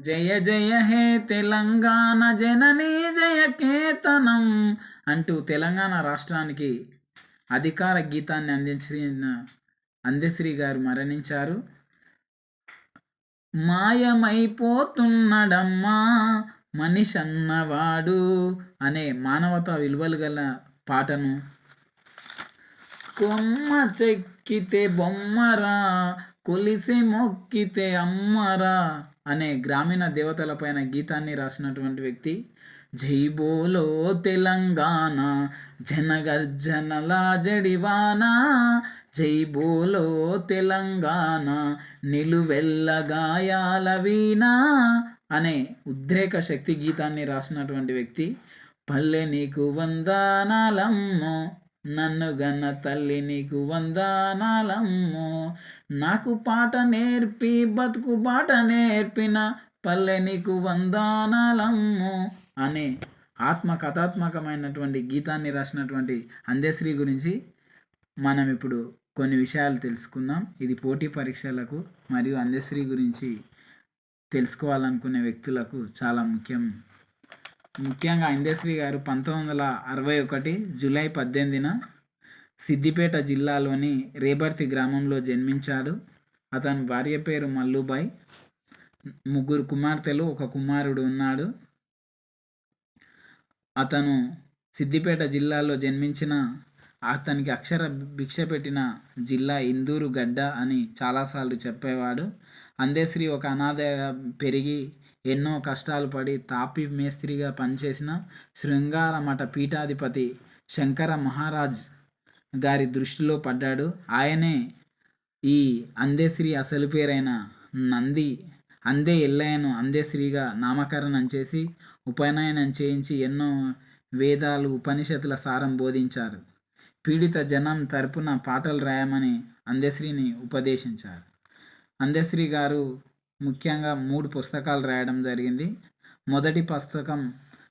జయ జయ హే తెలంగాణ జననీ జయ కేతనం అంటూ తెలంగాణ రాష్ట్రానికి అధికార గీతాన్ని అందించిన అందశ్రీ గారు మరణించారు. మాయమైపోతున్నడమ్మా మనిషి అన్నవాడు అనే మానవతా విలువలు గల పాటను. కొమ్మ చెక్కితే బొమ్మరా కొలిసి మొక్కితే అమ్మరా అనే గ్రామీణ దేవతలపైన గీతాన్ని రాసినటువంటి వ్యక్తి జై బోలో తెలంగాణ జనగర్జనల జడివానా జై బోలో తెలంగాణ నిలువెల్ల గాయాల వీణా అనే ఉద్రేక శక్తి గీతాన్ని రాసినటువంటి వ్యక్తి పల్లె నీకు వందనాలమ్మో నన్ను గన్న తల్లి నీకు వందనాలమ్ము. నాకు పాట నేర్పి బతుకు బాట నేర్పిన పల్లె నీకు వందనాలమ్ము అనే ఆత్మకథాత్మకమైనటువంటి గీతాన్ని రాసినటువంటి అందశ్రీ గురించి మనం ఇప్పుడు కొన్ని విషయాలు తెలుసుకుందాం. ఇది పోటీ పరీక్షలకు మరియు అందశ్రీ గురించి తెలుసుకోవాలనుకునే వ్యక్తులకు చాలా ముఖ్యం. ముఖ్యంగా ఇందశ్రీ గారు పంతొమ్మిది వందల అరవై ఒకటి జూలై పద్దెనిమిదిన సిద్దిపేట జిల్లాలోని రేబర్తి గ్రామంలో జన్మించాడు అతని భార్య పేరు మల్లుబాయ్. ముగ్గురు కుమార్తెలు ఒక కుమారుడు ఉన్నాడు. అతను సిద్దిపేట జిల్లాలో జన్మించిన అతనికి అక్షర భిక్ష పెట్టిన జిల్లా ఇందూరు గడ్డ అని చాలాసార్లు చెప్పేవాడు. అందేశ్రీ ఒక అనాథ పెరిగి ఎన్నో కష్టాలు పడి తాపి మేస్త్రిగా పనిచేసిన శృంగార మఠ పీఠాధిపతి శంకర మహారాజ్ గారి దృష్టిలో పడ్డాడు. ఆయనే ఈ అందేశ్రీ అసలు పేరైన నంది అందే ఎల్లయ్యను అందేశ్రీగా నామకరణం చేసి ఉపనయనం చేయించి ఎన్నో వేదాలు ఉపనిషత్తుల సారం బోధించారు. పీడిత జనం తరపున పాటలు రాయమని అందశ్రీని ఉపదేశించారు. అందశ్రీ గారు ముఖ్యంగా మూడు పుస్తకాలు రాయడం జరిగింది. మొదటి పుస్తకం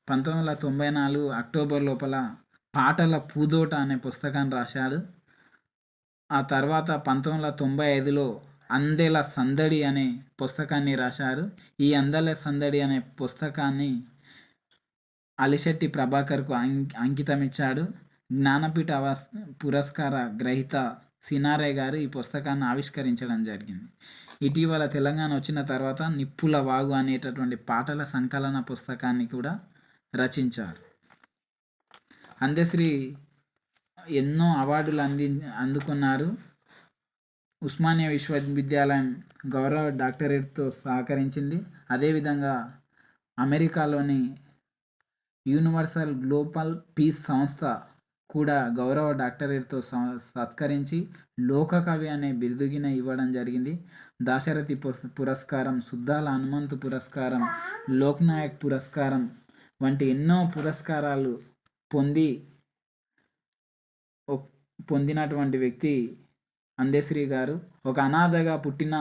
పంతొమ్మిది వందల తొంభై నాలుగు అక్టోబర్ లోపల పాటల పూదోట అనే పుస్తకాన్ని రాశాడు. ఆ తర్వాత పంతొమ్మిది వందల తొంభై ఐదులో అందెల సందడి అనే పుస్తకాన్ని రాశారు. ఈ అందెల సందడి అనే పుస్తకాన్ని అలిశెట్టి ప్రభాకర్కు అంకితం ఇచ్చాడు. జ్ఞానపీఠ పురస్కార గ్రహీత సినారే గారు ఈ పుస్తకాన్ని ఆవిష్కరించడం జరిగింది. ఇటీవల తెలంగాణ వచ్చిన తర్వాత నిప్పుల వాగు అనేటటువంటి పాటల సంకలన పుస్తకాన్ని కూడా రచించారు. అందశ్రీ ఎన్నో అవార్డులు అంది అందుకున్నారు. ఉస్మానియా విశ్వవిద్యాలయం గౌరవ డాక్టరేట్తో సహకరించింది. అదేవిధంగా అమెరికాలోని యూనివర్సల్ గ్లోబల్ పీస్ సంస్థ కూడా గౌరవ డాక్టరేట్తో సత్కరించి లోకకవి అనే బిరుదుగిన ఇవ్వడం జరిగింది. దాశరథి పురస్కారం సుద్దాల హనుమంతు పురస్కారం లోక్నాయక్ పురస్కారం వంటి ఎన్నో పురస్కారాలు పొంది పొందినటువంటి వ్యక్తి అందేశ్రీ గారు. ఒక అనాథగా పుట్టిన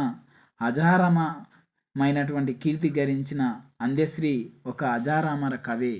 అజారమమైనటువంటి కీర్తి గరించిన అందశ్రీ ఒక అజారామర కవి.